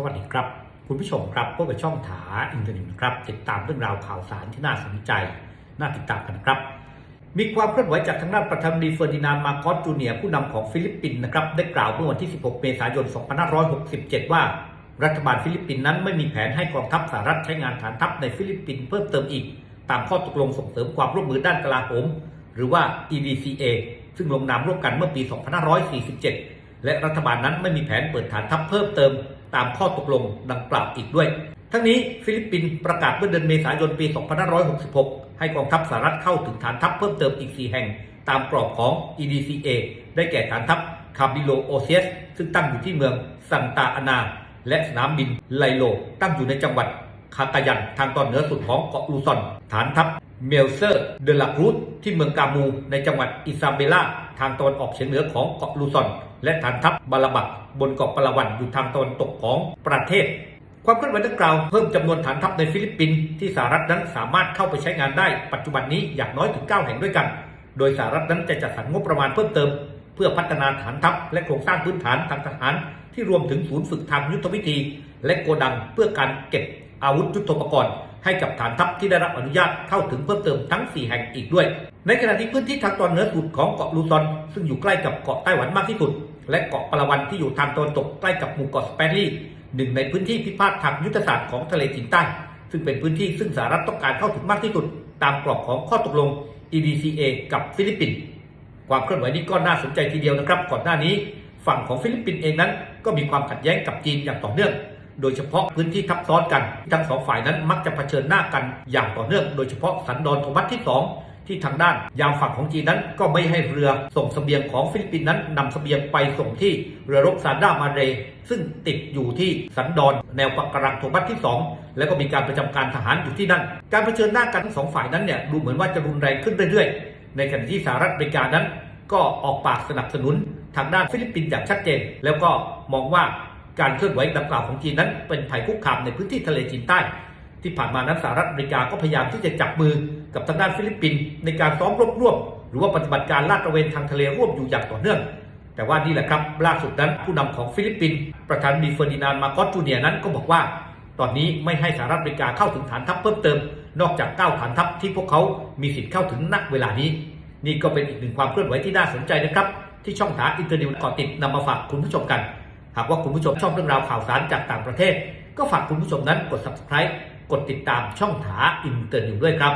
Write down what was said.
สวัสดีครับ คุณผู้ชมครับพบกับช่องถาอินเทอร์เน็ตครับ ติดตามเรื่องราวข่าวสารที่น่าสนใจ น่าติดตามกันครับ มีความเคลื่อนไหวจากทางด้านประธานดีเฟอร์ดินานมาโกอสจูเนียผู้นำของฟิลิปปินส์นะครับได้กล่าวเมื่อวันที่ 16 เมษายน 2567 ว่า รัฐบาลฟิลิปปินส์นั้นไม่มีแผนให้กองทัพสหรัฐใช้งานฐานทัพในฟิลิปปินส์เพิ่มเติมอีก ตามข้อตกลงส่งเสริมความร่วมมือด้านกลาโหมหรือว่า EDCA ซึ่งลงนามร่วมกันเมื่อปี 2547 และรัฐบาลนั้นไม่มีแผนเปิดฐานทัพเพิ่มเติม ตามข้อตกลงดังกล่าวอีกด้วย ทั้งนี้ฟิลิปปินส์ประกาศเมื่อเดือนเมษายนปี 2566 ให้กองทัพสหรัฐเข้าถึงฐานทัพเพิ่มเติมอีก 4 แห่ง ตามกรอบของ EDCA ได้แก่ฐานทัพคาบิโลโอเซียสซึ่งตั้งอยู่ที่เมืองซันตาอานา และสนามบินไลโล ตั้งอยู่ในจังหวัดคาตายันทางตอนเหนือสุดของเกาะลูซอน ฐานทัพเมลเซอร์เดลาครูซที่เมืองกามู ในจังหวัดอิซาเบลาทางตอนออกเฉียงเหนือของเกาะลูซอน และฐานทัพบาลบักบนเกาะปาลาวันอยู่ทางตอนตกของประเทศ ความเคลื่อนไหวดังกล่าวเพิ่มจำนวนฐานทัพในฟิลิปปินส์ที่สหรัฐนั้นสามารถเข้าไปใช้งานได้ปัจจุบันนี้อย่างน้อยถึง 9 แห่งด้วยกัน โดยสหรัฐนั้นจะจัดสรรงบประมาณเพิ่มเติม เพื่อพัฒนาฐานทัพและโครงสร้างพื้นฐานทางทหาร ที่รวมถึงศูนย์ฝึกทางยุทธวิธี และโกดังเพื่อการเก็บอาวุธยุทโธปกรณ์ให้กับฐานทัพที่ได้รับอนุญาตเข้าถึงเพิ่มเติมทั้ง 4 แห่งอีกด้วย ในขณะที่พื้นที่ทางตอนเหนือสุดของเกาะลูซอน ซึ่งอยู่ใกล้กับเกาะไต้หวันมากที่สุด และเกาะปาลาวันที่อยู่ทางตะวันตกใกล้กับหมู่เกาะสเปนลีย์หนึ่งในพื้นที่พิพาททางยุทธศาสตร์ของทะเลจีนใต้ ซึ่งเป็นพื้นที่ซึ่งสหรัฐต้องการเข้าถึงมากที่สุด ตามกรอบของข้อตกลง EDCA กับฟิลิปปินส์ความเคลื่อนไหวนี้ก็น่าสนใจทีเดียวนะครับ ก่อนหน้านี้ ฝั่งของฟิลิปปินส์เองนั้น ก็มีความขัดแย้งกับจีนอย่างต่อเนื่อง โดยเฉพาะพื้นที่ทับซ้อนกัน ทั้งสองฝ่ายนั้นมักจะเผชิญหน้ากันอย่างต่อเนื่อง โดยเฉพาะสันดอนโทมัสที่2 ที่ทางด้านยามฝั่งของจีนนั้นก็ไม่ให้เรือส่งเสบียงของฟิลิปปินส์นั้นนำเสบียงไปส่งที่เรือรบซานดามาเร ซึ่งติดอยู่ที่สันดอนแนวปะการังโทมัสที่ 2 แล้วก็มีการประจำการทหารอยู่ที่นั่น การเผชิญหน้ากันทั้งสองฝ่ายนั้นเนี่ยดูเหมือนว่าจะรุนแรงขึ้นเรื่อยๆ ในขณะที่สหรัฐอเมริกานั้น ก็ออกปากสนับสนุนทางด้านฟิลิปปินส์อย่างชัดเจน แล้วก็มองว่าการเคลื่อนไหวดังกล่าวของจีนนั้นเป็นภัยคุกคามในพื้นที่ทะเลจีนใต้ ที่ผ่านมานั้นสหรัฐอเมริกาก็พยายามที่จะจับมือกับทางด้านฟิลิปปินส์ในการซ้อมรบร่วม หรือว่าปฏิบัติการลาดตระเวนทางทะเลร่วมอยู่อย่างต่อเนื่อง แต่ว่านี่แหละครับล่าสุดนั้นผู้นำของฟิลิปปินส์ประธานดีเฟอร์ดินานมาโกอสจูเนียนั้นก็บอกว่า ตอนนี้ไม่ให้สหรัฐอเมริกาเข้าถึงฐานทัพเพิ่มเติม นอกจาก9ฐานทัพที่พวกเขามีสิทธิ์เข้าถึงณเวลานี้ นี่ก็เป็นอีกหนึ่งความเคลื่อนไหวที่น่าสนใจนะครับ ที่ช่องถาอินเตอร์เน็ตเกาะติดนำมาฝากคุณผู้ชมกัน หากว่าคุณผู้ชมชอบเรื่องราวข่าวสารจากต่างประเทศ ก็ฝากคุณผู้ชมนั้นกด subscribe กดติดตามช่องถาอินเตอร์อยู่ด้วยครับ